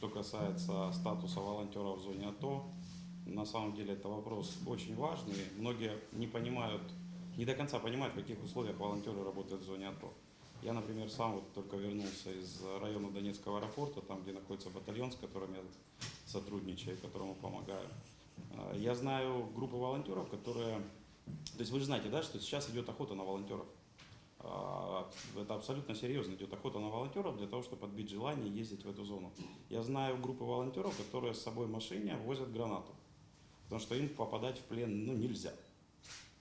Что касается статуса волонтера в зоне АТО, на самом деле это вопрос очень важный. Многие не понимают, не до конца понимают, в каких условиях волонтеры работают в зоне АТО. Я, например, сам вот только вернулся из района Донецкого аэропорта, там, где находится батальон, с которым я сотрудничаю, которому помогаю. А, Я знаю группы волонтеров, которые... То есть вы же знаете, да, что сейчас идет охота на волонтеров. А, Это абсолютно серьезно идет охота на волонтеров для того, чтобы отбить желание ездить в эту зону. Я знаю группы волонтеров, которые с собой в машине возят гранату, потому что им попадать в плен ну, нельзя.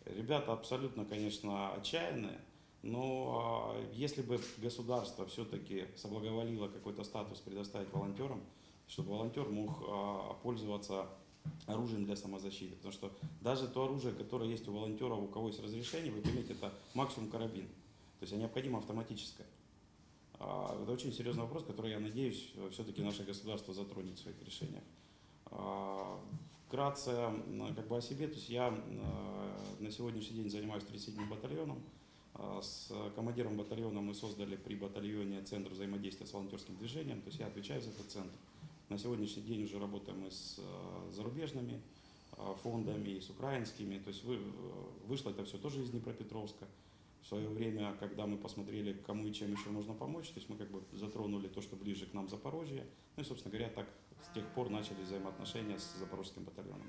Ребята абсолютно, конечно, отчаянные, но а, если бы государство все-таки соблаговолило какой-то статус предоставить волонтерам, чтобы волонтер мог а, пользоваться оружием для самозащиты. Потому что даже то оружие, которое есть у волонтеров, у кого есть разрешение, вы поймите, это максимум карабин. То есть а необходимо автоматическое. А, Это очень серьезный вопрос, который, я надеюсь, все-таки наше государство затронет в своих решениях. А, Вкратце как бы о себе, то есть я э, на сегодняшний день занимаюсь 37-м батальоном. А, С командиром батальона мы создали при батальоне Центр взаимодействия с волонтерским движением, то есть я отвечаю за этот центр. На сегодняшний день уже работаем и с э, зарубежными э, фондами, и с украинскими. То есть вы, вышло это все тоже из Днепропетровска. Свое время, когда мы посмотрели, кому и чем еще можно помочь, то есть мы как бы затронули то, что ближе к нам Запорожье. Ну и, собственно говоря, так с тех пор начали взаимоотношения с запорожским батальоном.